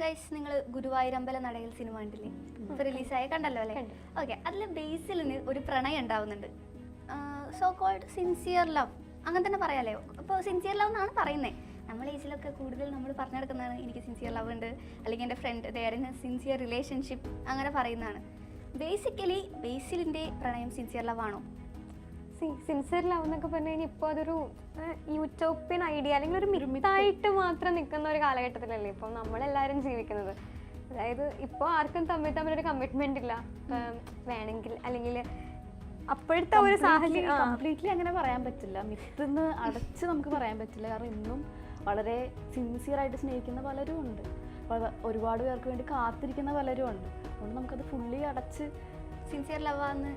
Guys നിങ്ങൾ ഗുരുവായൂരമ്പല നടയിൽ cinema കണ്ടില്ലേ? ഇപ്പൊ റിലീസായ കണ്ടല്ലോ അല്ലേ. ഓക്കെ അതിൽ ബേസിൽ ഒരു പ്രണയം ഉണ്ടാവുന്നുണ്ട്. സോ കോൾഡ് സിൻസിയർ ലവ് അങ്ങനെ തന്നെ പറയാലേ? ഇപ്പൊ സിൻസിയർ ലവ് എന്നാണ് പറയുന്നത് നമ്മളെ ഏജിലൊക്കെ കൂടുതൽ നമ്മൾ പറഞ്ഞെടുക്കുന്നതാണ് എനിക്ക് സിൻസിയർ ലവ് ഉണ്ട്. അല്ലെങ്കിൽ എന്റെ ഫ്രണ്ട് ദയറിന് സിൻസിയർ റിലേഷൻഷിപ്പ് അങ്ങനെ പറയുന്നതാണ്. ബേസിക്കലി ബേസിലിന്റെ പ്രണയം സിൻസിയർ ലവ് ആണോ? സിൻസിയർ ലവ് എന്നൊക്കെ പറഞ്ഞു കഴിഞ്ഞാൽ ഇപ്പോൾ അതൊരു യൂട്ടോപ്യൻ ഐഡിയ അല്ലെങ്കിൽ ഒരു മിത്തായിട്ട് മാത്രം നിൽക്കുന്ന ഒരു കാലഘട്ടത്തിലല്ലേ ഇപ്പം നമ്മളെല്ലാവരും ജീവിക്കുന്നത്. അതായത് ഇപ്പോൾ ആർക്കും തമ്മിൽ തമ്മിലൊരു കമ്മിറ്റ്മെന്റ് ഇല്ല. വേണമെങ്കിൽ അല്ലെങ്കിൽ അപ്പോഴത്തെ ഒരു സാഹചര്യം കംപ്ലീറ്റ്ലി അങ്ങനെ പറയാൻ പറ്റില്ല. മിത്തെന്ന് അടച്ച് നമുക്ക് പറയാൻ പറ്റില്ല. കാരണം ഇന്നും വളരെ സിൻസിയർ ആയിട്ട് സ്നേഹിക്കുന്ന പലരും ഉണ്ട്. ഒരുപാട് പേർക്ക് വേണ്ടി കാത്തിരിക്കുന്ന പലരും ഉണ്ട്. അതുകൊണ്ട് നമുക്കത് ഫുള്ളി അടച്ച് സിൻസിയർ ലവ് ആന്ന്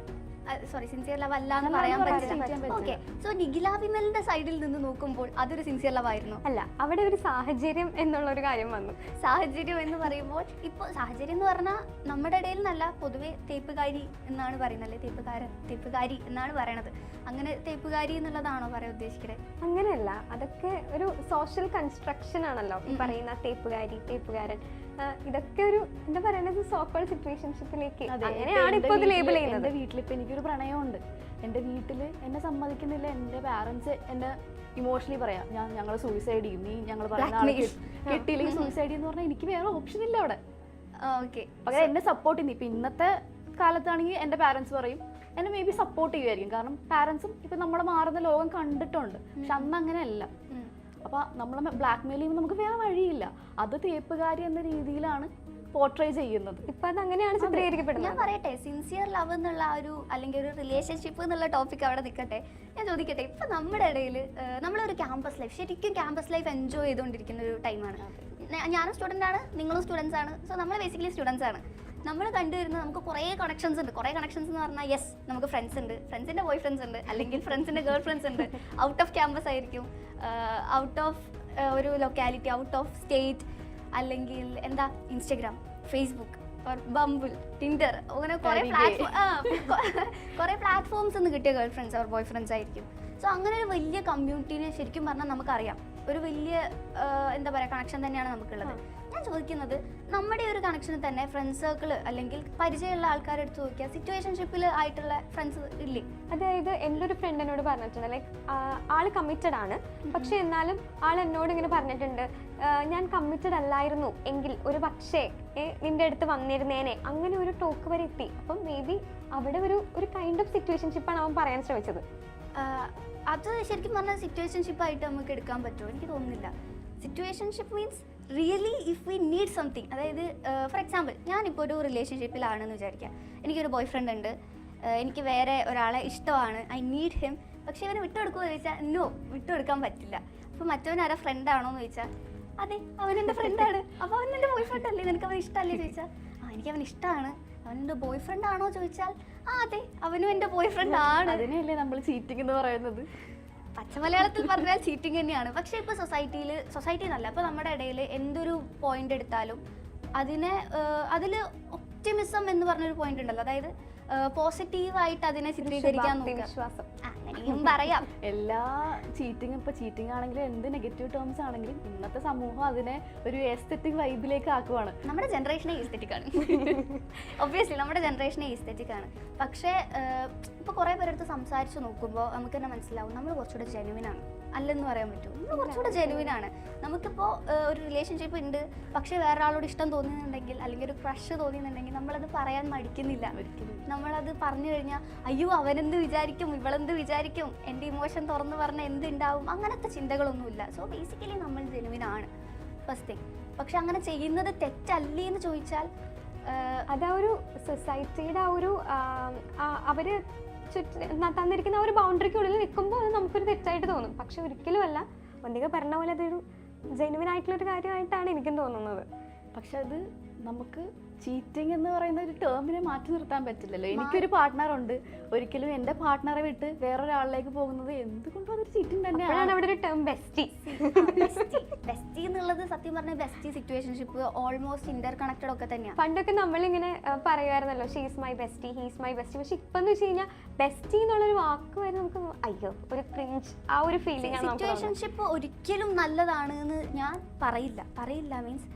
സോറി സിൻസിയർ ലവ് അല്ല എന്ന് പറയാൻ പറ്റില്ല. ഓക്കെ സോ നിഖില വിമലിന്റെ സൈഡിൽ നിന്ന് നോക്കുമ്പോൾ അതൊരു സിൻസിയർ ലവ് ആയിരുന്നു. അല്ല അവിടെ ഒരു സാഹചര്യം എന്നുള്ള ഒരു കാര്യം വന്നു. സാഹചര്യം എന്ന് പറയുമ്പോൾ ഇപ്പോൾ സാഹചര്യം എന്ന് പറഞ്ഞാൽ നമ്മുടെ ഇടയിൽ നല്ല പൊതുവെ തേപ്പുകാരി എന്നാണ് പറയുന്നത് അല്ലേ? തേപ്പുകാരൻ തേപ്പുകാരി എന്നാണ് പറയണത്. അങ്ങനെ തേപ്പുകാരി എന്നുള്ളതാണോ പറയാൻ ഉദ്ദേശിക്കുന്നത് അങ്ങനെയല്ല അതൊക്കെ ഒരു സോഷ്യൽ കൺസ്ട്രക്ഷൻ ആണല്ലോ. പറയുന്ന തേപ്പുകാരി തേപ്പുകാരൻ. ഇതൊക്കെ ഒരു എന്താ പറയുന്നത് സോക്കോൾ സിറ്റുവേഷൻഷിപ്പിലേക്ക് അങ്ങനെയാണ് ഇപ്പോൾ ഇത് ലേബിൾ ചെയ്യുന്നത്. ഇപ്പൊ എനിക്കൊരു പ്രണയമുണ്ട് എന്റെ വീട്ടിൽ എന്നെ സമ്മതിക്കുന്നില്ല എന്റെ പാരൻസ് എന്നെ ഇമോഷണലി പറയാം ഞാൻ ഞങ്ങൾ സൂയിസൈഡ് ചെയ്യും. നീ ഞങ്ങൾ പറയുന്ന കെട്ടിയില്ലെങ്കിൽ സൂയിസൈഡ് ചെയ്യുന്ന പറഞ്ഞാൽ എനിക്ക് വേറെ ഓപ്ഷൻ ഇല്ല അവിടെ. ഓക്കെ പക്ഷേ എന്നെ സപ്പോർട്ട് ചെയ്യുന്നു. ഇപ്പം ഇന്നത്തെ കാലത്താണെങ്കിൽ എന്റെ പാരൻസ് പറയും എന്നെ മേ ബി സപ്പോർട്ട് ചെയ്യുമായിരിക്കും. കാരണം പാരൻസും ഇപ്പം നമ്മൾ മാറുന്ന ലോകം കണ്ടിട്ടുണ്ട്. പക്ഷെ അന്ന് അങ്ങനെയല്ല. അപ്പൊ നമ്മളെ ബ്ലാക്ക് മെയിൽ ചെയ്യുമ്പോൾ നമുക്ക് വേറെ വഴിയില്ല. അത് തേപ്പുകാരി എന്ന രീതിയിലാണ് പോർട്രേ ചെയ്യുന്നത്. ഇപ്പൊ അത്. ചിത്രീകരിക്കപ്പെടുന്നത്. ഞാൻ പറയട്ടെ സിൻസിയർ ലവ് എന്നുള്ള ആ ഒരു അല്ലെങ്കിൽ ഒരു റിലേഷൻഷിപ്പ് എന്നുള്ള ടോപ്പിക് അവിടെ നിൽക്കട്ടെ ഞാൻ ചോദിക്കട്ടെ ഇപ്പൊ നമ്മുടെ ഇടയിൽ നമ്മളൊരു ക്യാമ്പസ് ലൈഫ് ശരിക്കും ക്യാമ്പസ് ലൈഫ് എൻജോയ് ചെയ്തുകൊണ്ടിരിക്കുന്ന ഒരു ടൈമാണ് ഞാനും സ്റ്റുഡന്റ് ആണ് നിങ്ങളും സ്റ്റുഡൻസ് ആണ്. സോ നമ്മൾ ബേസിക്കലി സ്റ്റുഡൻസ് ആണ്. നമ്മൾ കണ്ടുവരുന്ന നമുക്ക് കുറേ കണക്ഷൻസ് ഉണ്ട്. കുറേ കണക്ഷൻസ് എന്ന് പറഞ്ഞാൽ യെസ് നമുക്ക് ഫ്രണ്ട്സ് ഉണ്ട്. ഫ്രണ്ട്സിന്റെ ബോയ് ഫ്രണ്ട്സ് ഉണ്ട്. അല്ലെങ്കിൽ ഫ്രണ്ട്സിന്റെ ഗേൾ ഫ്രണ്ട്സ് ഉണ്ട്. ഔട്ട് ഓഫ് ക്യാമ്പസ് ആയിരിക്കും. ഔട്ട് ഓഫ് ഒരു ലൊക്കാലിറ്റി ഔട്ട് ഓഫ് സ്റ്റേറ്റ് അല്ലെങ്കിൽ എന്താ ഇൻസ്റ്റഗ്രാം ഫേസ്ബുക്ക് ബംബിൾ ടിൻഡർ അങ്ങനെ കുറേ പ്ലാറ്റ്ഫോം കുറേ പ്ലാറ്റ്ഫോംസ് നിന്ന് കിട്ടിയ ഗേൾ ഫ്രണ്ട്സ് അവർ ബോയ് ഫ്രണ്ട്സ് ആയിരിക്കും. സോ അങ്ങനെ ഒരു വലിയ കമ്മ്യൂണിറ്റീനെ ശരിക്കും പറഞ്ഞാൽ നമുക്കറിയാം. ഒരു വലിയ എന്താ പറയുക കണക്ഷൻ തന്നെയാണ് നമുക്കുള്ളത്. ചോദിക്കുന്നത് നമ്മുടെ ഒരു കണക്ഷന് തന്നെ ഫ്രണ്ട് സർക്കിൾ അല്ലെങ്കിൽ പരിചയമുള്ള ആൾക്കാരെ എടുത്ത് നോക്കിയാൽ സിറ്റുവേഷൻഷിപ്പിൽ ആയിട്ടുള്ള ഫ്രണ്ട്സ് ഇല്ലേ? അതായത് എന്റെ ഒരു ഫ്രണ്ട് എന്നോട് പറഞ്ഞിട്ടുണ്ട് ലൈക്ക് ആൾ കമ്മിറ്റഡ് ആണ്. പക്ഷെ എന്നാലും ആൾ എന്നോട് ഇങ്ങനെ പറഞ്ഞിട്ടുണ്ട്. ഞാൻ കമ്മിറ്റഡ് അല്ലായിരുന്നു എങ്കിൽ ഒരു പക്ഷേ നിന്റെ അടുത്ത് വന്നിരുന്നേനെ. അങ്ങനെ ഒരു ടോക്ക് വരെ എത്തി. അപ്പം മേ ബി അവിടെ ഒരു ഒരു കൈൻഡ് ഓഫ് സിറ്റുവേഷൻഷിപ്പാണ് അവൻ പറയാൻ ശ്രമിച്ചത്. അത് ശരിക്കും പറഞ്ഞാൽ സിറ്റുവേഷൻഷിപ്പായിട്ട് നമുക്ക് എടുക്കാൻ പറ്റുമോ? എനിക്ക് തോന്നുന്നില്ല. Situationship means really if we need something അതായത് ഫോർ എക്സാമ്പിൾ ഞാനിപ്പോൾ ഒരു റിലേഷൻഷിപ്പിലാണെന്ന് വിചാരിക്കാം. എനിക്കൊരു ബോയ് ഫ്രണ്ട് ഉണ്ട്. ആഹ് എനിക്ക് വേറെ ഒരാളെ ഇഷ്ടമാണ്. ഐ നീഡ് ഹിം പക്ഷേ ഇവനെ വിട്ടുകൊടുക്കുമോ എന്ന് ചോദിച്ചാൽ നോ വിട്ടുകൊടുക്കാൻ പറ്റില്ല. അപ്പോൾ മറ്റവൻ ആരാ ഫ്രണ്ട് ആണോ എന്ന് ചോദിച്ചാൽ അതെ അവൻ എന്റെ ഫ്രണ്ടാണ് അപ്പോൾ അവൻ എന്റെ ബോയ് ഫ്രണ്ട് അല്ലേ? നിനക്ക് അവൻ ഇഷ്ടമല്ലേ ചോദിച്ചാൽ ആ എനിക്ക് അവൻ ഇഷ്ടമാണ് അവൻ എന്റെ ബോയ് ഫ്രണ്ട് ആണോ? ചോദിച്ചാൽ ആ അതെ അവനും എന്റെ ബോയ് ഫ്രണ്ട് ആണ്. അതിനെയല്ലേ നമ്മൾ ചീറ്റിംഗ് എന്ന് പറയുന്നത്? പച്ച മലയാളത്തിൽ പറഞ്ഞാൽ ചീറ്റിംഗ് തന്നെയാണ്. പക്ഷേ ഇപ്പോൾ സൊസൈറ്റിയിൽ സൊസൈറ്റി എന്നല്ല അപ്പോൾ നമ്മുടെ ഇടയിൽ എന്തൊരു പോയിന്റ് എടുത്താലും അതിനെ അതിൽ ഒപ്റ്റിമിസം എന്ന് പറഞ്ഞൊരു പോയിന്റ് ഉണ്ടല്ലോ. അതായത് പോസിറ്റീവായിട്ട് അതിനെ ചിത്രീകരിക്കാൻ നോക്കുക. വിശ്വാസം. അങ്ങനെയും പറയാം. എല്ലാ ചീറ്റിംഗ് ഇപ്പൊ ചീറ്റിംഗ് ആണെങ്കിലും എന്ത് നെഗറ്റീവ് ടേംസ് ആണെങ്കിലും ഇന്നത്തെ സമൂഹം അതിനെ ഒരു എസ്തെറ്റിക് വൈബിലേക്ക് ആക്കുവാണ്. നമ്മുടെ ജനറേഷനെ ഈസ്തെറ്റിക് ആണ്. ഒബ്വിയസ്ലി നമ്മുടെ ജനറേഷനെ ഈസ്തെറ്റിക് ആണ്. പക്ഷേ ഇപ്പോൾ കുറേ പേരെടുത്ത് സംസാരിച്ച് നോക്കുമ്പോൾ നമുക്ക് തന്നെ മനസ്സിലാവും. നമ്മൾ കുറച്ചുകൂടെ ജെനുവിൻ ആണ്. അല്ലെന്ന് പറയാൻ പറ്റും. നമ്മൾ കുറച്ചുകൂടെ ജെനുവിൻ ആണ്. നമുക്കിപ്പോൾ ഒരു റിലേഷൻഷിപ്പ് ഉണ്ട്. പക്ഷേ വേറെ ആളോട് ഇഷ്ടം തോന്നുന്നുണ്ടെങ്കിൽ അല്ലെങ്കിൽ ഒരു ക്രഷ് തോന്നുന്നുണ്ടെങ്കിൽ നമ്മളത് പറയാൻ മടിക്കുന്നില്ല. ഒരിക്കലും നമ്മളത് പറഞ്ഞു കഴിഞ്ഞാൽ അയ്യോ അവനെന്ത് വിചാരിക്കും? ഇവളെന്ത് വിചാരിക്കും? എന്റെ ഇമോഷൻ തുറന്നു പറഞ്ഞാൽ എന്തുണ്ടാവും? അങ്ങനത്തെ ചിന്തകളൊന്നുമില്ല. സോ ബേസിക്കലി നമ്മൾ ജെനുവിൻ ആണ്. ഫസ്റ്റ് തിങ് പക്ഷെ അങ്ങനെ ചെയ്യുന്നത് തെറ്റല്ലേ എന്ന് ചോദിച്ചാൽ അതാ ഒരു സൊസൈറ്റിയുടെ ആ ഒരു അവർ തന്നിരിക്കുന്ന ആ ഒരു ബൗണ്ടറിക്കുള്ളിൽ നിൽക്കുമ്പോൾ അത് നമുക്കൊരു തെറ്റായിട്ട് തോന്നും. പക്ഷെ ഒരിക്കലും അല്ല ഒന്നിക പറഞ്ഞ പോലെ അതൊരു ജെനുവിൻ ആയിട്ടുള്ള ഒരു കാര്യമായിട്ടാണ് എനിക്കും തോന്നുന്നത്. പക്ഷെ അത് നമുക്ക് ചീറ്റിംഗ് എന്ന് പറയുന്ന ഒരു ടേമിനെ മാറ്റി നിർത്താൻ പറ്റില്ലല്ലോ. എനിക്കൊരു പാർട്ട്ണർ ഉണ്ട്. ഒരിക്കലും എന്റെ പാർട്ട്ണറെ വിട്ട് വേറൊരാളിലേക്ക് പോകുന്നത് എന്തുകൊണ്ടും അതൊരു ചീറ്റിംഗ് തന്നെയാണ് അവിടെ ഒരു ടേം ബെസ്റ്റി ബെസ്റ്റി ബെസ്റ്റി എന്നുള്ളത് സത്യം പറഞ്ഞ bestie situationship almost interconnected ഒക്കെ തന്നെയാണ് പണ്ടൊക്കെ നമ്മളിങ്ങനെ പറയുമായിരുന്നല്ലോ she's my bestie he's my bestie പക്ഷെ ഇപ്പം എന്ന് വെച്ച് കഴിഞ്ഞാൽ ബെസ്റ്റി എന്നുള്ളൊരു വാക്ക് വരെ നമുക്ക് അയ്യോ ഒരു ക്രിഞ്ച് ആ ഒരു ഫീലിംഗ് ആണ് സിറ്റുവേഷൻഷിപ്പ് ഒരിക്കലും നല്ലതാണ് എന്ന് ഞാൻ പറയില്ല. പറയില്ല മീൻസ്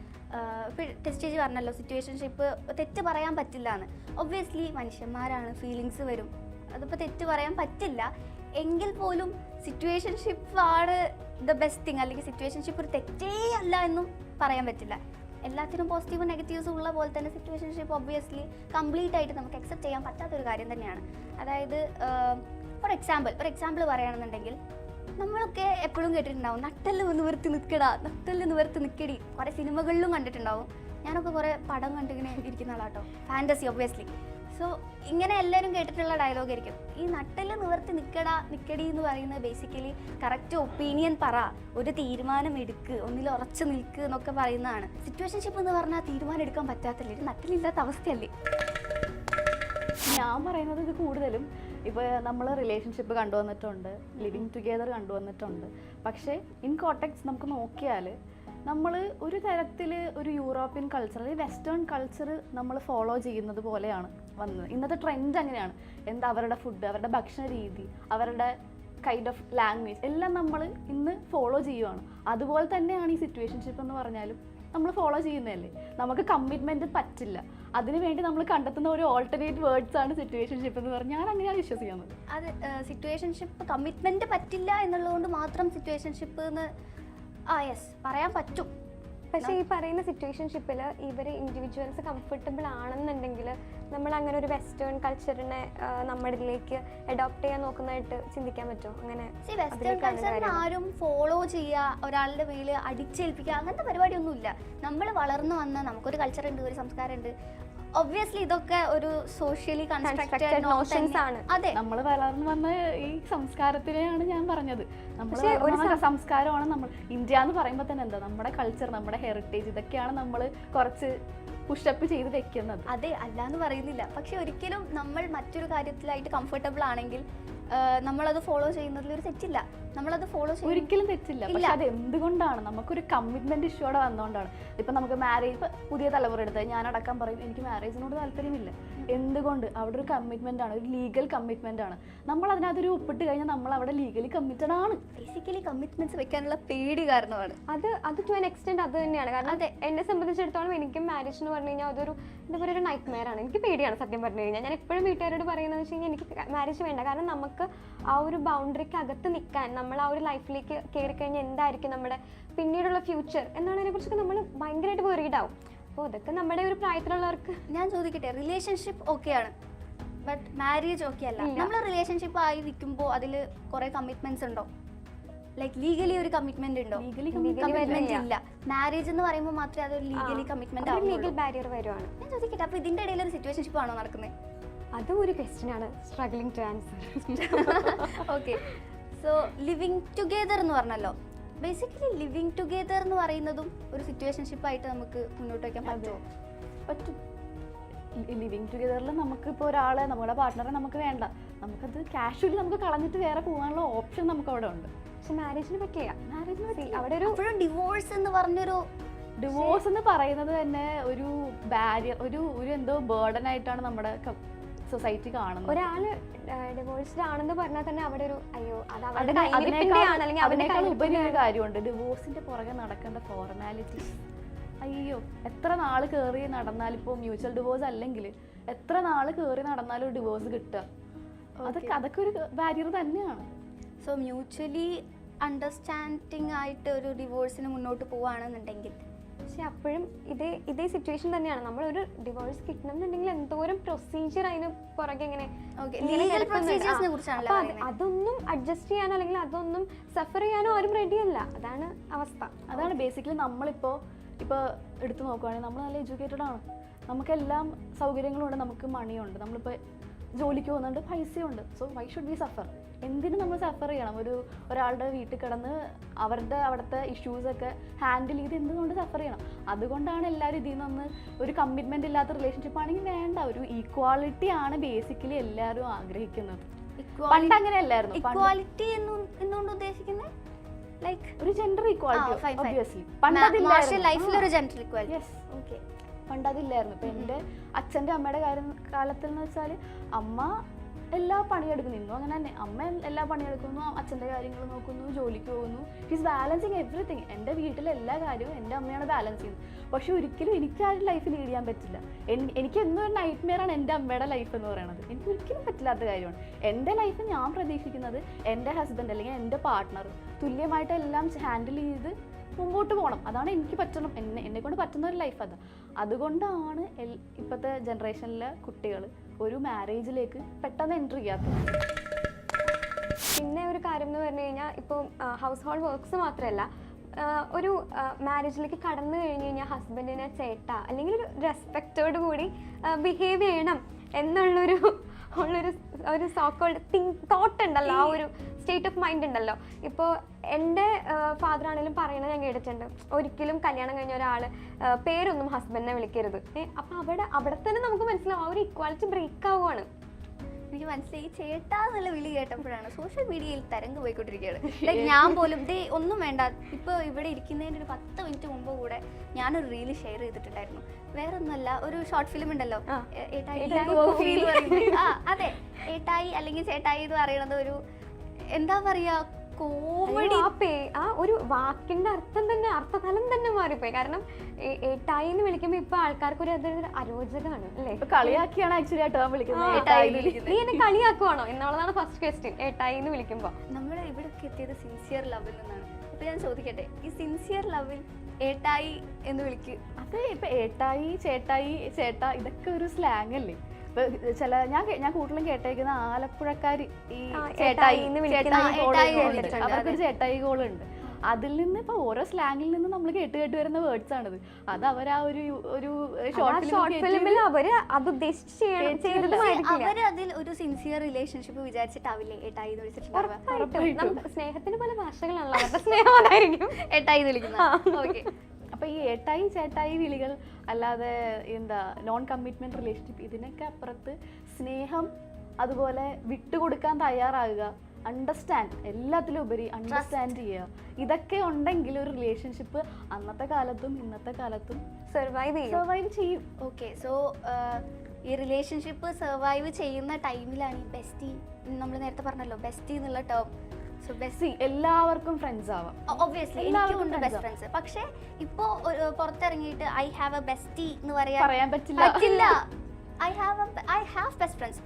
ടെസ്റ്റ് ചേച്ചി പറഞ്ഞല്ലോ സിറ്റുവേഷൻഷിപ്പ് തെറ്റ് പറയാൻ പറ്റില്ല എന്ന് ഒബ്വിയസ്ലി മനുഷ്യന്മാരാണ് ഫീലിങ്സ് വരും. അതിപ്പോൾ തെറ്റ് പറയാൻ പറ്റില്ല. എങ്കിൽ പോലും സിറ്റുവേഷൻഷിപ്പ് ആണ് ദ ബെസ്റ്റ് തിങ് അല്ലെങ്കിൽ സിറ്റുവേഷൻഷിപ്പ് ഒരു തെറ്റേ അല്ല എന്നും പറയാൻ പറ്റില്ല. എല്ലാത്തിനും പോസിറ്റീവും നെഗറ്റീവ്സും ഉള്ള പോലെ തന്നെ സിറ്റുവേഷൻഷിപ്പ് ഒബ്വിയസ്ലി കംപ്ലീറ്റ് ആയിട്ട് നമുക്ക് അക്സെപ്റ്റ് ചെയ്യാൻ പറ്റാത്തൊരു കാര്യം തന്നെയാണ്. അതായത് ഫോർ എക്സാമ്പിൾ ഒരു എക്സാമ്പിൾ പറയുകയാണെന്നുണ്ടെങ്കിൽ നമ്മളൊക്കെ എപ്പോഴും കേട്ടിട്ടുണ്ടാവും നട്ടൽ നിവർത്തി നിൽക്കടാ നട്ടൽ നിവർത്തി നിൽക്കടി കുറേ സിനിമകളിലും കണ്ടിട്ടുണ്ടാവും. ഞാനൊക്കെ കുറേ പടം കണ്ടിങ്ങനെ ഇരിക്കുന്ന ആളാട്ടോ ഫാന്റസി ഒബ്വിയസ്ലി സോ ഇങ്ങനെ എല്ലാവരും കേട്ടിട്ടുള്ള ഡയലോഗ് ആയിരിക്കും. ഈ നട്ടൽ നിവർത്തി നിൽക്കടാ നിൽക്കടി എന്ന് പറയുന്നത് ബേസിക്കലി കറക്റ്റ് ഒപ്പീനിയൻ പറ ഒരു തീരുമാനം എടുക്ക് ഒന്നിൽ ഉറച്ചു നിൽക്ക് എന്നൊക്കെ പറയുന്നതാണ്. സിറ്റുവേഷൻഷിപ്പ് എന്ന് പറഞ്ഞാൽ തീരുമാനം എടുക്കാൻ പറ്റാത്തല്ലേ ഒരു നട്ടലില്ലാത്ത അവസ്ഥയല്ലേ? ഞാൻ പറയുന്നത് ഇത് കൂടുതലും ഇപ്പോൾ നമ്മൾ റിലേഷൻഷിപ്പ് കണ്ടുവന്നിട്ടുണ്ട് ലിവിങ് ടുഗെദർ കണ്ടുവന്നിട്ടുണ്ട്. പക്ഷേ ഇൻ കോട്ടക്സ് നമുക്ക് നോക്കിയാൽ നമ്മൾ ഒരു തരത്തിൽ ഒരു യൂറോപ്യൻ കൾച്ചർ അല്ലെങ്കിൽ വെസ്റ്റേൺ കൾച്ചർ നമ്മൾ ഫോളോ ചെയ്യുന്നത് പോലെയാണ് വന്നത്. ഇന്നത്തെ ട്രെൻഡ് അങ്ങനെയാണ്. എന്താ അവരുടെ ഫുഡ് അവരുടെ ഭക്ഷണ രീതി അവരുടെ കൈൻഡ് ഓഫ് ലാംഗ്വേജ് എല്ലാം നമ്മൾ ഇന്ന് ഫോളോ ചെയ്യുവാണ്. അതുപോലെ തന്നെയാണ് ഈ സിറ്റുവേഷൻഷിപ്പ് എന്ന് പറഞ്ഞാലും നമ്മൾ ഫോളോ ചെയ്യുന്നതല്ലേ? നമുക്ക് കമ്മിറ്റ്മെന്റ് പറ്റില്ല. അതിനു വേണ്ടി നമ്മൾ കണ്ടെത്തുന്ന ഒരു ഓൾട്ടർനേറ്റ് വേർഡ്സ് ആണ് സിറ്റുവേഷൻഷിപ്പ് എന്ന് പറഞ്ഞാൽ ഞാൻ അങ്ങനെയാണ് വിശ്വസിക്കുന്നത്. അത് സിറ്റുവേഷൻഷിപ്പ് കമ്മിറ്റ്മെന്റ് പറ്റില്ല എന്നുള്ളതുകൊണ്ട് മാത്രം സിറ്റുവേഷൻഷിപ്പ് എന്ന് ആ യെസ് പറയാൻ പറ്റും. പക്ഷേ ഈ പറയുന്ന സിറ്റുവേഷൻഷിപ്പിൽ ഇവർ ഇൻഡിവിജ്വൽസ് കംഫർട്ടബിൾ ആണെന്നുണ്ടെങ്കിൽ നമ്മൾ അങ്ങനെ ഒരു വെസ്റ്റേൺ കൾച്ചറിനെ നമ്മളിലേക്ക് ഇതിലേക്ക് അഡോപ്റ്റ് ചെയ്യാൻ നോക്കുന്നതായിട്ട് ചിന്തിക്കാൻ പറ്റുമോ അങ്ങനെ സി വെസ്റ്റേൺ കൾച്ചറിനെ ആരും ഫോളോ ചെയ്യുക ഒരാളുടെ മേൽ അടിച്ചേൽപ്പിക്കുക അങ്ങനത്തെ പരിപാടിയൊന്നുമില്ല. നമ്മൾ വളർന്നു വന്ന നമുക്കൊരു കൾച്ചർ ഉണ്ട് ഒരു സംസ്കാരമുണ്ട്. ഒബ്വിയസ്ലി ഇതൊക്കെ ഒരു സോഷ്യലി കൺസ്ട്രക്റ്റഡ് നോഷൻസ് ആണ്. അതെ. നമ്മൾ വളർന്നു വന്ന ഈ സംസ്കാരത്തിനെയാണ് ഞാൻ പറഞ്ഞത്. നമ്മൾ പക്ഷേ ഒരു സംസ്കാരമാണ് നമ്മൾ ഇന്ത്യ എന്ന് പറയുമ്പോൾ തന്നെ എന്താ? നമ്മുടെ കൾച്ചർ നമ്മുടെ ഹെറിറ്റേജ് ഇതൊക്കെയാണ് നമ്മൾ കുറച്ച് പുഷപ്പ് ചെയ്ത് വെക്കുന്നത്. അതെ അല്ല എന്ന് പറയുന്നില്ല. പക്ഷെ ഒരിക്കലും നമ്മൾ മറ്റൊരു കാര്യത്തിലായിട്ട് കംഫർട്ടബിൾ ആണെങ്കിൽ നമ്മളത് ഫോളോ ചെയ്യുന്നതിൽ ഒരു തെറ്റില്ല. നമ്മളത് ഫോളോ ചെയ്യും ഒരിക്കലും തെറ്റില്ല. പക്ഷെ അത് എന്തുകൊണ്ടാണ് നമുക്കൊരു കമ്മിറ്റ്മെന്റ് ഇഷ്യൂടെ വന്നുകൊണ്ടാണ് ഇപ്പൊ നമുക്ക് മാരേജ് ഇപ്പൊ പുതിയ തലമുറ എടുത്ത് ഞാൻ അടക്കം പറയും എനിക്ക് മാരേജിനോട് താല്പര്യമില്ല. എന്തുകൊണ്ട്? അവിടെ ഒരു കമ്മിറ്റ്മെന്റ് ആണ് ഒരു ലീഗൽ കമ്മിറ്റ്മെന്റ് ആണ്. നമ്മൾ അതിനകത്തൊരു ഒപ്പിട്ട് കഴിഞ്ഞാൽ നമ്മൾ അവിടെ ലീഗലി കമ്മിറ്റഡ് ആണ്. ബേസിക്കലി കമ്മിറ്റ്മെന്റ്സ് വെക്കാനുള്ള പേടി കാരണമാണ്. അത് അത് ടു ആൻ എക്സ്റ്റെൻഡ് അത് തന്നെയാണ്. കാരണം അതെ. എന്നെ സംബന്ധിച്ചിടത്തോളം എനിക്കും മാരേജ് എന്ന് പറഞ്ഞു കഴിഞ്ഞാൽ അതൊരു എന്താ പറയുക ഒരു നൈറ്റ് മെയർ ആണ്. എനിക്ക് പേടിയാണ് സത്യം പറഞ്ഞു കഴിഞ്ഞാൽ. ഞാൻ എപ്പോഴും വീട്ടുകാരോട് പറയുന്നത് വെച്ച് കഴിഞ്ഞാൽ എനിക്ക് മാരേജ് വേണ്ട. കാരണം നമുക്ക് ആ ഒരു ബൗണ്ടറിക്ക് അകത്ത് നിൽക്കാൻ നമ്മൾ ആ ഒരു ലൈഫിലേക്ക് കയറി കഴിഞ്ഞാൽ എന്തായിരിക്കും നമ്മുടെ പിന്നീടുള്ള ഫ്യൂച്ചർ എന്നാണതിനെ കുറിച്ചൊക്കെ നമ്മൾ ഭയങ്കരമായിട്ട് വേറിഡ് ആവും. അപ്പോൾ അതൊക്കെ നമ്മുടെ ഒരു പ്രായത്തിലുള്ളവർക്ക് ഞാൻ ചോദിക്കട്ടെ റിലേഷൻഷിപ്പ് ഓക്കെയാണ് ബട്ട് മാരേജ് ഓക്കെ അല്ല. നമ്മൾ റിലേഷൻഷിപ്പ് ആയി നിൽക്കുമ്പോൾ അതിൽ കുറേ കമ്മിറ്റ്മെന്റ്സ് ഉണ്ടോ? ലൈക്ക് ലീഗലി ഒരു കമ്മിറ്റ്മെന്റ് ഉണ്ടോ? Legally commitment. ഇല്ല. മാരേജ് എന്ന് പറയുമ്പോൾ മാത്രമേ അതൊരു ലീഗലി കമ്മിറ്റ്മെന്റ് ലീഗൽ ബാരിയർ വരുവാണ്. ഞാൻ ചോദിക്കട്ടെ അപ്പോൾ ഇതിന്റെ ഇടയിൽ ഒരു സിറ്റുവേഷൻഷിപ്പ് ആണോ നടക്കുന്നത് അതും ഒരു ക്വസ്റ്റ്യൻ ആണ്. Struggling to answer okay so living together എന്ന് പറഞ്ഞല്ലോ. ബേസിക്കലി ലിവിങ് ടുഗെദർ എന്ന് പറയുന്നതും ഒരു സിറ്റുവേഷൻഷിപ്പ് ആയിട്ട് നമുക്ക് മുന്നോട്ട് വയ്ക്കാൻ പറ്റുമോ? പറ്റും. ലിവിങ് ടുഗെദറിൽ നമുക്കിപ്പോൾ ഒരാളെ നമ്മുടെ പാർട്ട്ണറെ നമുക്ക് വേണ്ട. നമുക്കത് കാഷ്വലി നമുക്ക് കളഞ്ഞിട്ട് വേറെ പോകാനുള്ള ഓപ്ഷൻ നമുക്ക് അവിടെ ഉണ്ട്. പക്ഷെ മാരേജിന് പറ്റില്ല. മാരേജിന് അവിടെ ഒരു ഡിവോഴ്സ് എന്ന് പറഞ്ഞൊരു ഡിവോഴ്സ് എന്ന് പറയുന്നത് തന്നെ ഒരു ബാരിയർ ഒരു ഒരു എന്തോ ബേർഡൻ ആയിട്ടാണ് നമ്മുടെ സൊസൈറ്റി കാണുന്നത്? ഒരാൾ ഡിവോഴ്സ്ഡ് ആണെന്ന് പറഞ്ഞാൽ തന്നെ അവിടെ ഒരു അയ്യോ അത് അവരുടെ അല്ലെങ്കിൽ അതിനേക്കാൾ ഉപരി ഒരു കാര്യമുണ്ട്. ഡിവോഴ്സിന്റെ പുറകെ നടക്കേണ്ട ഫോർമാലിറ്റി അയ്യോ എത്ര നാൾ കയറി നടന്നാലും ഇപ്പോൾ മ്യൂച്വൽ ഡിവോഴ്സ് അല്ലെങ്കിൽ എത്ര നാൾ കയറി നടന്നാലും ഡിവോഴ്സ് കിട്ടുക? അതൊക്കെ അതൊക്കെ ഒരു ബാരിയർ തന്നെയാണ്. സോ മ്യൂച്വലി അണ്ടർസ്റ്റാൻഡിങ് ആയിട്ട് ഒരു ഡിവോഴ്സിന് മുന്നോട്ട് പോവുകയാണെന്നുണ്ടെങ്കിൽ പക്ഷെ അപ്പോഴും ഇതേ ഇതേ സിറ്റുവേഷൻ തന്നെയാണ്. നമ്മൾ ഒരു ഡിവോഴ്സ് കിട്ടണം എന്നുണ്ടെങ്കിൽ എന്തോരം പ്രൊസീജിയർ അതിന് പുറകെ ഇങ്ങനെ. അതൊന്നും അഡ്ജസ്റ്റ് ചെയ്യാനോ അല്ലെങ്കിൽ അതൊന്നും സഫർ ചെയ്യാനോ ആരും റെഡിയല്ല അതാണ് അവസ്ഥ. അതാണ് ബേസിക്കലി നമ്മളിപ്പോ ഇപ്പോൾ എടുത്തു നോക്കുവാണെങ്കിൽ നമ്മൾ നല്ല എഡ്യൂക്കേറ്റഡ് ആണ്. നമുക്കെല്ലാം സൗകര്യങ്ങളുണ്ട് നമുക്ക് മണിയുണ്ട് നമ്മളിപ്പോൾ ജോലിക്ക് പോകുന്നുണ്ട് പൈസയുണ്ട്. So why should be suffer എന്തിന് നമ്മൾ സഫർ ചെയ്യണം. ഒരു ഒരാളുടെ വീട്ടിൽ കിടന്ന് അവരുടെ അവിടുത്തെ ഇഷ്യൂസൊക്കെ ഹാൻഡിൽ ചെയ്ത് എന്തുകൊണ്ട് സഫർ ചെയ്യണം? അതുകൊണ്ടാണ് എല്ലാവരും ഇതിൽ നിന്ന് ഒരു കമ്മിറ്റ്മെന്റ് ഇല്ലാത്ത റിലേഷൻഷിപ്പ് ആണെങ്കിൽ വേണ്ട. ഒരു ഈക്വാളിറ്റി ആണ് ബേസിക്കലി എല്ലാവരും ആഗ്രഹിക്കുന്നത്. പണ്ട് അങ്ങനെ അല്ലായിരുന്നു. പണ്ട് ഇക്വാലിറ്റി എന്നുകൊണ്ട് ഉദ്ദേശിക്കുന്നത്? ലൈക്ക് ഒരു ജെൻഡർ ഈക്വാലിറ്റി ഒബ്വിയസ്ലി മാർഷൽ ലൈഫിൽ ഒരു ജെൻഡർ ഇക്വാലിറ്റി യെസ് ഓക്കെ പണ്ട് അതില്ലായിരുന്നു ഇപ്പൊ എന്റെ അച്ഛന്റെ അമ്മയുടെ കാര്യം കാലത്തിൽ എന്ന് വെച്ചാൽ അമ്മ എല്ലാ പണിയെടുക്കുന്നു. അങ്ങനെ തന്നെ. അമ്മ എല്ലാ പണിയെടുക്കുന്നു അച്ഛന്റെ കാര്യങ്ങൾ നോക്കുന്നു ജോലിക്ക് പോകുന്നു. ഷീസ് ബാലൻസിങ് എവറിത്തിങ് എന്റെ വീട്ടിലെ എല്ലാ കാര്യവും എന്റെ അമ്മയാണ് ബാലൻസ് ചെയ്യുന്നത്. പക്ഷെ ഒരിക്കലും എനിക്ക് ആ ലൈഫ് ലീഡ് ചെയ്യാൻ പറ്റില്ല. എനിക്ക് എന്നും ഒരു നൈറ്റ് മെയറാണ് എന്റെ അമ്മയുടെ ലൈഫ് എന്ന് പറയുന്നത് എനിക്ക് ഒരിക്കലും പറ്റില്ലാത്ത കാര്യമാണ്. എന്റെ ലൈഫ് ഞാൻ പ്രതീക്ഷിക്കുന്നത് എന്റെ ഹസ്ബൻഡ് അല്ലെങ്കിൽ എന്റെ പാർട്ട്ണർ തുല്യമായിട്ട് എല്ലാം ഹാൻഡിൽ ചെയ്ത് മുമ്പോട്ട് പോകണം. അതാണ് എനിക്ക് പറ്റണം എന്നെ എന്നെ കൊണ്ട് പറ്റുന്ന ഒരു ലൈഫ് അത്. അതുകൊണ്ടാണ് എൽ ഇപ്പോഴത്തെ ജനറേഷനിലെ കുട്ടികൾ ഒരു മാരേജിലേക്ക് പെട്ടെന്ന് എൻട്രി ചെയ്യാത്തത്. പിന്നെ ഒരു കാര്യം എന്ന് പറഞ്ഞു കഴിഞ്ഞാൽ ഇപ്പോൾ ഹൗസ് ഹോൾഡ് വർക്ക്സ് മാത്രമല്ല ഒരു മാരേജിലേക്ക് കടന്നു കഴിഞ്ഞ് കഴിഞ്ഞാൽ ഹസ്ബൻഡിനെ ചേട്ട അല്ലെങ്കിൽ ഒരു റെസ്പെക്റ്റോട് കൂടി ബിഹേവ് ചെയ്യണം എന്നുള്ളൊരു ഉള്ളൊരു ഒരു സോക്കോൾഡ് തിങ്ക് തോട്ട് ഉണ്ടല്ലോ ആ ഒരു സ്റ്റേറ്റ് ഓഫ് മൈൻഡ് ഉണ്ടല്ലോ. ഇപ്പോൾ എന്റെ ഫാദർ ആണെങ്കിലും പറയുന്നത് ഞാൻ കേട്ടിട്ടുണ്ട്. ഒരിക്കലും കല്യാണം കഴിഞ്ഞ ഒരാൾ പേരൊന്നും ഹസ്ബൻഡിനെ വിളിക്കരുത്. അപ്പോൾ അപ്പം അവിടെ അവിടെ തന്നെ നമുക്ക് മനസ്സിലാവും ആ ഒരു ഇക്വാലിറ്റി ബ്രേക്ക് ആവുകയാണ് എനിക്ക് മനസ്സിലായി ചേട്ടാ എന്നുള്ള വിളി കേട്ടപ്പോഴാണ് സോഷ്യൽ മീഡിയയിൽ തരംഗ് പോയിക്കൊണ്ടിരിക്കുകയാണ്. ലൈക്ക് ഞാൻ പോലും ദേ ഒന്നും വേണ്ട. ഇപ്പോൾ ഇവിടെ ഇരിക്കുന്നതിന്റെ ഒരു പത്ത് മിനിറ്റ് മുമ്പ് കൂടെ ഞാനൊരു റീൽ ഷെയർ ചെയ്തിട്ടുണ്ടായിരുന്നു. വേറെ ഒന്നുമല്ല ഒരു ഷോർട്ട് ഫിലിം ഉണ്ടല്ലോ. ഏട്ടായി അതെ. ഏട്ടായി അല്ലെങ്കിൽ ചേട്ടായി എന്ന് പറയുന്നത് ഒരു എന്താ പറയാ കോമഡി. ആ ഒരു വാക്കിന്റെ അർത്ഥം തന്നെ അർത്ഥതലം തന്നെ മാറിപ്പോയി. കാരണം ഏട്ടായി എന്ന് വിളിക്കുമ്പോ ഇപ്പൊ ആൾക്കാർക്ക് ഒരു അതൊരു അരോചകമാണ് അല്ലേ? ഇപ്പൊ കളിയാക്കിയാണ് ആക്ച്വലി ആ ടേം വിളിക്കുന്നത്. നീ എന്നെ കളിയാക്കുവാണോ? എന്നുള്ളതാണ് ഫസ്റ്റ് ക്വസ്റ്റ്യൻ ഏട്ടായി എന്ന് വിളിക്കുമ്പോ. നമ്മൾ ഇവിടേക്ക് എത്തിയത് സിൻസിയർ ലവിൽ നിന്നാണ്. അപ്പൊ ഞാൻ ചോദിക്കട്ടെ ഈ സിൻസിയർ ലവിൽ ഏട്ടായി എന്ന് വിളിക്കും. അത് ഇപ്പൊ ഏട്ടായി ചേട്ടായി ചേട്ട ഇതൊക്കെ ഒരു സ്ലാങ് അല്ലേ? ചില ഞാൻ ഞാൻ കൂടുതലും കേട്ടേക്കുന്ന ആലപ്പുഴക്കാർ ഈ ചേട്ടായി അവർക്കൊരു ചേട്ടായി കോളുണ്ട്. അതിൽ നിന്ന് ഇപ്പൊ ഓരോ സ്ലാങ്ങിൽ നിന്ന് നമ്മൾ കേട്ട് കേട്ട് വരുന്ന വേർഡ്സ് ആണിത്. അത് അവർ ആ ഒരു ഒരു ഷോർട്ട് ഫിലിമിൽ അവർ അത് അവർ അതിൽ ഒരു സിൻസിയർ റിലേഷൻഷിപ്പ് വിചാരിച്ചിട്ടാവില്ലേ ഏട്ടായി എന്ന് വിളിച്ചിട്ടുണ്ടാവുക? സ്നേഹത്തിന് പല ഭാഷകളാണല്ലോ സ്നേഹം അതായിരിക്കും. ഏട്ടായി എന്ന് ഓക്കെ അപ്പൊ ഈ ഏട്ടായി ചേട്ടായി വിളികൾ അല്ലാതെ എന്താ നോൺ കമ്മിറ്റ്മെന്റ് റിലേഷൻഷിപ്പ് ഇതിനൊക്കെ അപ്പുറത്ത് സ്നേഹം അതുപോലെ വിട്ടുകൊടുക്കാൻ തയ്യാറാകുക അണ്ടർസ്റ്റാൻഡ് എല്ലാത്തിലും ഉപരി അണ്ടർസ്റ്റാൻഡ് ചെയ്യുക. ഇതൊക്കെ ഉണ്ടെങ്കിൽ ഒരു റിലേഷൻഷിപ്പ് അന്നത്തെ കാലത്തും ഇന്നത്തെ കാലത്തും സർവൈവ് ചെയ്യും. സർവൈവ് ചെയ്യും. ഓക്കെ സോ ഈ റിലേഷൻഷിപ്പ് സർവൈവ് ചെയ്യുന്ന ടൈമിലാണ് ഈ ബെസ്റ്റി നമ്മൾ നേരത്തെ പറഞ്ഞല്ലോ ബെസ്റ്റി എന്നുള്ള ടേം സോ ബെസ്റ്റ് എല്ലാവർക്കും ഫ്രണ്ട്സ് ആവാം. ഒബ്വിയസ്ലി friends ബെസ്റ്റ് ഫ്രണ്ട്സ് പക്ഷേ ഇപ്പോ പുറത്തിറങ്ങിയിട്ട് ഐ ഹാവ് എ ബെസ്റ്റി എന്ന് പറയാൻ പറ്റില്ല. I have I have best friends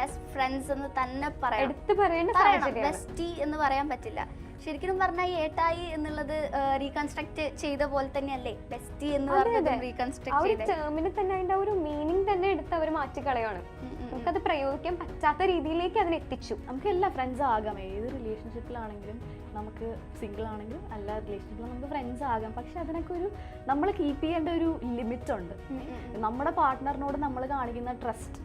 best friends എന്ന്. തന്നെ പറയാം. ബെസ്റ്റി എന്ന് പറയാൻ പറ്റില്ല. ശരിക്കും പറഞ്ഞാൽ ഈ ഏട്ടായി എന്നുള്ളത് റീകൺസ്ട്രക്ട് ചെയ്ത പോലെ തന്നെയല്ലേ? ബെസ്റ്റി എന്ന് പറഞ്ഞത് റീകൺസ്ട്രക്ട് ടേമിന് തന്നെ അതിന്റെ ഒരു മീനിങ് തന്നെ എടുത്ത് അവർ മാറ്റിക്കളയാണ്. നമുക്കത് പ്രയോഗിക്കാൻ പറ്റാത്ത രീതിയിലേക്ക് അതിനെ എത്തിച്ചു. നമുക്ക് എല്ലാ ഫ്രണ്ട്സ് ആകാം. ഏത് റിലേഷൻഷിപ്പിലാണെങ്കിലും നമുക്ക് സിംഗിൾ ആണെങ്കിലും എല്ലാ റിലേഷൻഷിപ്പിലും നമുക്ക് ഫ്രണ്ട്സ് ആകാം. പക്ഷെ അതിനൊക്കെ ഒരു നമ്മൾ കീപ്പ് ചെയ്യേണ്ട ഒരു ലിമിറ്റ് ഉണ്ട്. നമ്മുടെ പാർട്ട്ണറിനോട് നമ്മൾ കാണിക്കുന്ന ട്രസ്റ്റ്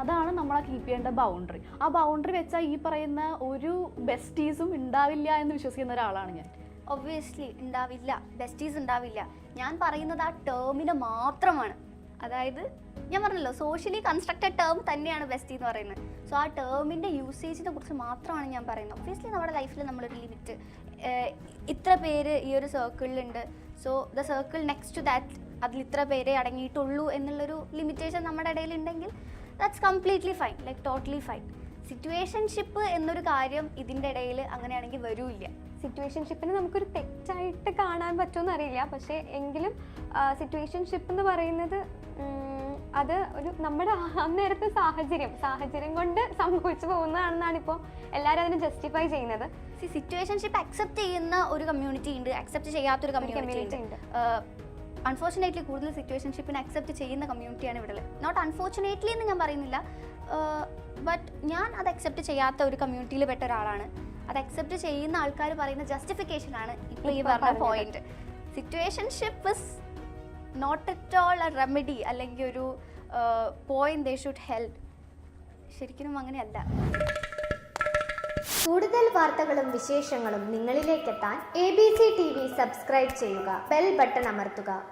അതാണ് നമ്മളെ കീപ്പ് ചെയ്യേണ്ട ബൗണ്ടറി ആ ബൗണ്ടറി വെച്ചാൽ ഈ പറയുന്ന ഒരു ബെസ്റ്റീസും ഉണ്ടാവില്ല എന്ന് വിശ്വസിക്കുന്ന ഒരാളാണ് ഞാൻ. ഒബ്വിയസ്ലി ഉണ്ടാവില്ല ബെസ്റ്റീസ് ഉണ്ടാവില്ല ഞാൻ പറയുന്നത് ആ ടേമിന് മാത്രമാണ്. അതായത് ഞാൻ പറഞ്ഞല്ലോ സോഷ്യലി കൺസ്ട്രക്റ്റഡ് ടേം തന്നെയാണ് ബെസ്റ്റി എന്ന് പറയുന്നത്. സോ ആ ടേമിന്റെ യൂസേജിനെ കുറിച്ച് മാത്രമാണ് ഞാൻ പറയുന്നത്. ഒബ്വിയസ്ലി നമ്മുടെ ലൈഫിൽ നമ്മളൊരു ലിമിറ്റ് ഇത്ര പേര് ഈ ഒരു സർക്കിളിലുണ്ട് so the circle next to that അതിൽ ഇത്ര പേരെ അടങ്ങിയിട്ടുള്ളൂ എന്നുള്ളൊരു ലിമിറ്റേഷൻ നമ്മുടെ ഇടയിൽ ഉണ്ടെങ്കിൽ that's completely fine like totally fine situationship എന്നൊരു കാര്യം ഇതിന്റെ ഇടയിൽ അങ്ങനെയാണെങ്കിൽ വരൂല്ല. സിറ്റുവേഷൻഷിപ്പിനെ നമുക്കൊരു തെറ്റായിട്ട് കാണാൻ പറ്റുമെന്ന് അറിയില്ല പക്ഷേ എങ്കിലും സിറ്റുവേഷൻഷിപ്പ് എന്ന് പറയുന്നത് അത് ഒരു നമ്മുടെ അന്നേരത്തെ സാഹചര്യം സാഹചര്യം കൊണ്ട് സംഭവിച്ചു പോകുന്നതാണെന്നാണ് ഇപ്പോൾ എല്ലാവരും അതിനെ ജസ്റ്റിഫൈ ചെയ്യുന്നത്. സിറ്റുവേഷൻഷിപ്പ് അക്സെപ്റ്റ് ചെയ്യുന്ന ഒരു കമ്മ്യൂണിറ്റി ഉണ്ട് അക്സെപ്റ്റ് ചെയ്യാത്തൊരു കമ്മ്യൂണിറ്റി ഉണ്ട്. അൺഫോർച്ചുനേറ്റ്ലി കൂടുതൽ സിറ്റുവേഷൻഷിപ്പിനെ അക്സെപ്റ്റ് ചെയ്യുന്ന കമ്മ്യൂണിറ്റിയാണ് ഇവിടെ നോട്ട് അൺഫോർച്ചുനേറ്റ്ലി എന്ന് ഞാൻ പറയുന്നില്ല. ബട്ട് ഞാൻ അത് അക്സെപ്റ്റ് ചെയ്യാത്ത ഒരു കമ്മ്യൂണിറ്റിയിൽ പെട്ട ഒരാളാണ്. അത് അക്സെപ്റ്റ് ചെയ്യുന്ന ആൾക്കാർ പറയുന്ന ജസ്റ്റിഫിക്കേഷൻ ആണ് ഇപ്പോൾ ഈ പറഞ്ഞ. Point situationship is not at all a remedy അല്ലെങ്കിൽ ഒരു പോയിന്റ് ദേ ഷുഡ് ഹെൽപ്പ് ശരിക്കും അങ്ങനെയല്ല. കൂടുതൽ വാർത്തകളും വിശേഷങ്ങളും നിങ്ങളിലേക്കെത്താൻ A B C T V subscribe ചെയ്യുക. ബെൽ ബട്ടൺ അമർത്തുക.